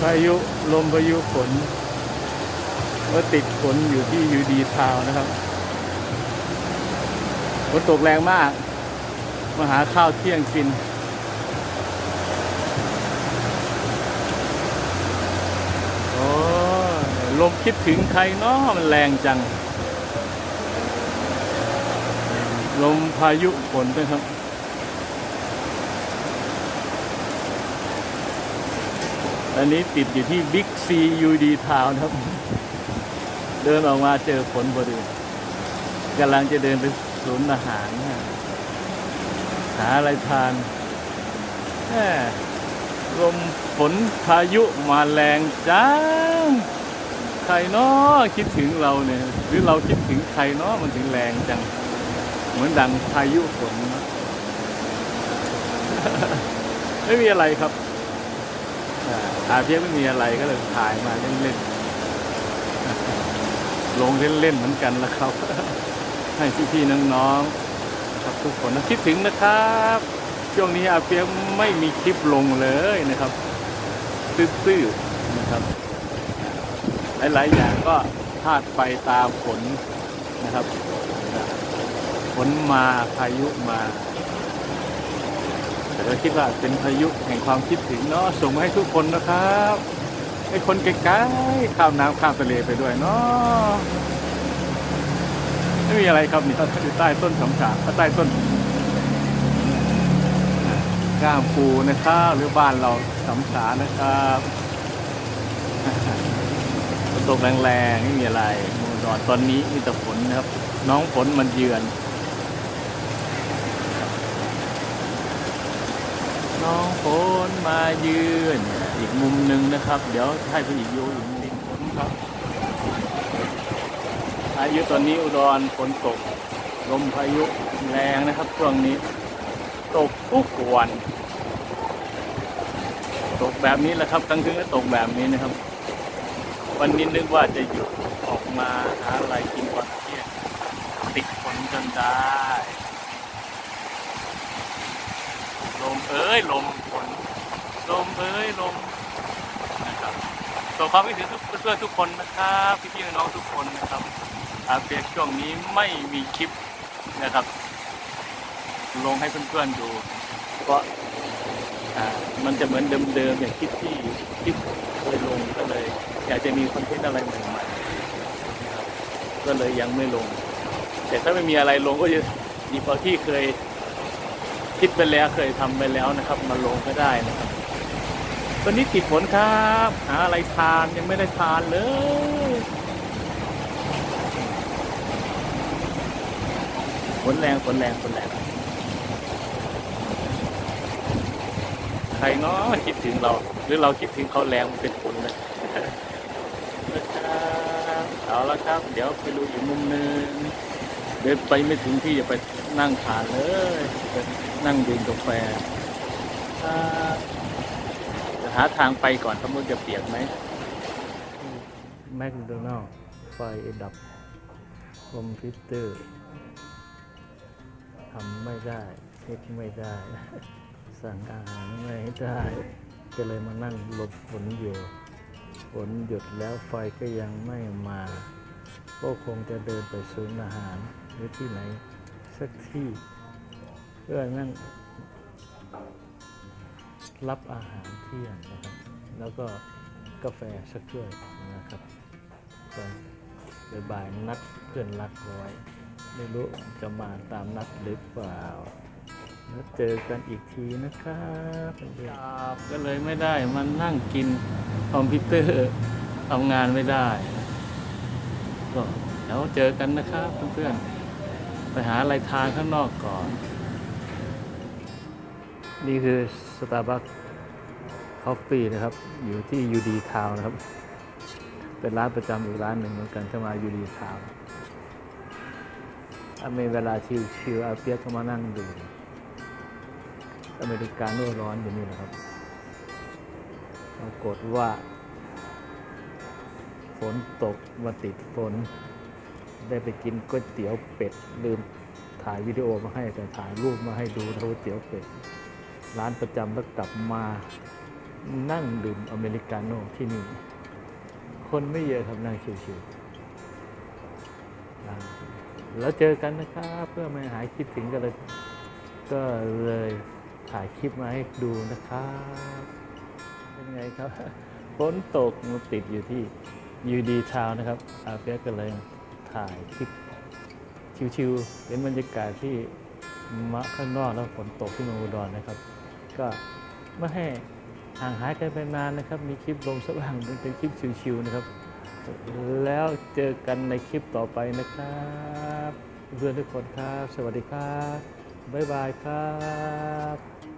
พายุลมพายุฝนก็ติดฝนอยู่ที่ยูดีทาวนะครับฝนตกแรงมาก มาหาข้าวเที่ยงกิน โอ้ลมคิดถึงใครเนาะมันแรงจัง ลมพายุฝนนะครับ อันนี้ติดอยู่ที่บิ๊กซียูดีทาวน์ครับ เดินออกมาเจอฝนพอดีกำลังจะเดินไปศูนย์อาหารนะหาอะไรทานแหม่ลมฝนพายุมาแรงจังใครเนาะคิดถึงเราเนี่ย หรือเราคิดถึงใครเนาะมันถึงแรงจัง เหมือนดังพายุฝนนะไม่มีอะไรครับ อาเพียงไม่มีอะไรก็เลยถ่ายมาเล่นๆลงเล่นๆเหมือนกันล้วครับ ให้พี่ๆน้องๆครับทุกคนนะคิดถึงนะครับ ช่วงนี้อาเปียไม่มีคลิปลงเลยนะครับตื้อๆนะครับหลายๆอย่างก็พลาดไปตามฝนนะครับฝนมาพายุมา แต่ก็คิดว่าเป็นพายุแห่งความคิดถึงเนาะส่งมาให้ทุกคนนะครับให้คนไกลๆข้ามน้ำข้ามทะเลไปด้วยเนาะไม่มีอะไรครับนี่อยู่ใต้ต้นสำฉาใต้ต้นก้ามปูนะครับหรือบ้านเราสำฉานะครับตกแรงๆไม่มีอะไรมูดอนตอนนี้มีแต่ฝนนะครับ น้องฝนมันเยือน น้องฝนมายืน อีกมุมหนึ่งนะครับ เดี๋ยวให้ไปอีกโยอีกมุมนึงฝนครับอายุตอนนี้อุดรฝนตก ลมพายุแรงนะครับช่วงนี้ ตกทุกวัน ตกแบบนี้แหละครับกลางคืนก็ตกแบบนี้นะครับ วันนี้นึกว่าจะหยุดออกมาหาอะไรกินก่อนเที่ยงติดฝนจนได้ ลม เอ้ยลมฝนลมเอ้ยลมนะครับส่งความคิดถึงทุกเพื่อนๆทุกคนนะครับพี่ๆน้องๆทุกคนนะครับอาเปียกช่วงนี้ไม่มีคลิปนะครับ ลงให้เพื่อนๆดูเพราะอ่ามันจะเหมือนเดิมๆอย่างคลิปที่คลิปเคยลงก็เลย อยากจะมีคอนเทนต์อะไรใหม่ๆก็เลยยังไม่ลง แต่ถ้าไม่มีอะไรลงก็จะหยิบเอที่เคย คิดไปแล้วเคยทำไปแล้วนะครับ มาลงก็ได้นะครับตอนนี้ติดฝนครับหาอะไรทานยังไม่ได้ทานเลยฝนแรงฝนแรงฝนแรงใครเนาะคิดถึงเรา หรือเราคิดถึงเขาแรงมันเป็นฝนเลยนะครับเอาละครับ เดี๋ยวไปดูอีกมุมหนึงเดินไปไม่ถึงที่จะไป นั่งทานเลยนั่งดื่มกาแฟจะหาทางไปก่อนครับมันจะเปียกไหมแมคโดนัลไฟดับคอมพิวเตอร์ทำไม่ได้เช็คไม่ได้ สั่งอาหารไม่ได้ก็เลยมานั่งหลบฝนอยู่ฝนหยุดแล้วไฟก็ยังไม่มา ก็คงจะเดินไปศูนย์อาหารหรือที่ไหน สักที่ เพื่อนั่งรับอาหารเที่ยงนะครับ แล้วก็กาแฟสักถ้วยนะครับตอนบ่ายนัดเพื่อนรักไว้ ไม่รู้จะมาตามนัดหรือเปล่า แล้วเจอกันอีกทีนะครับครับก็เลยไม่ได้มานั่งกินคอมพิวเตอร์ทำงานไม่ได้ ก็เดี๋ยวเจอกันนะครับเพื่อนๆ ไปหาอะไรทานข้างนอกก่อน นี่คือสตาร์บัคคอฟฟี่นะครับ อยู่ที่ยูดีทาวนะครับ เป็นร้านประจำอีกร้านหนึ่งเหมือนกันถ้ามายูดีทาวถ้ามีเวลาชิวๆอาเปียกก็มานั่งดูอเมริกาโน่ร้อนอยู่นี่แหละครับปรากฏว่า ฝนตกมาติดฝน ได้ไปกินก๋วยเตี๋ยวเป็ดลืมถ่ายวิดีโอมาให้แต่ถ่ายรูปมาให้ดูก๋วยเตี๋ยวเป็ดร้านประจำแล้วกลับมานั่งดื่มอเมริกาโน่ที่นี่ คนไม่เยอะครับนั่งชิวๆแล้วเจอกันนะครับเพื่อไม่หายคิดถึงกันเลยก็เลยถ่ายคลิปมาให้ดูนะครับ เป็นไงครับฝนตกมันติดอยู่ที่ยูดีทาวนะครับอาเปียกก็เลย ถ่ายคลิปชิวๆเป็นบรรยากาศที่มะข้างนอกแล้วฝนตกที่เมืองอุดรนะครับ ก็ไม่ให้ห่างหายกันไปนานนะครับ มีคลิปลงสักบ้างเป็นคลิปชิวๆนะครับ แล้วเจอกันในคลิปต่อไปนะครับ เพื่อนทุกคนครับ สวัสดีครับ บ๊ายบายครับ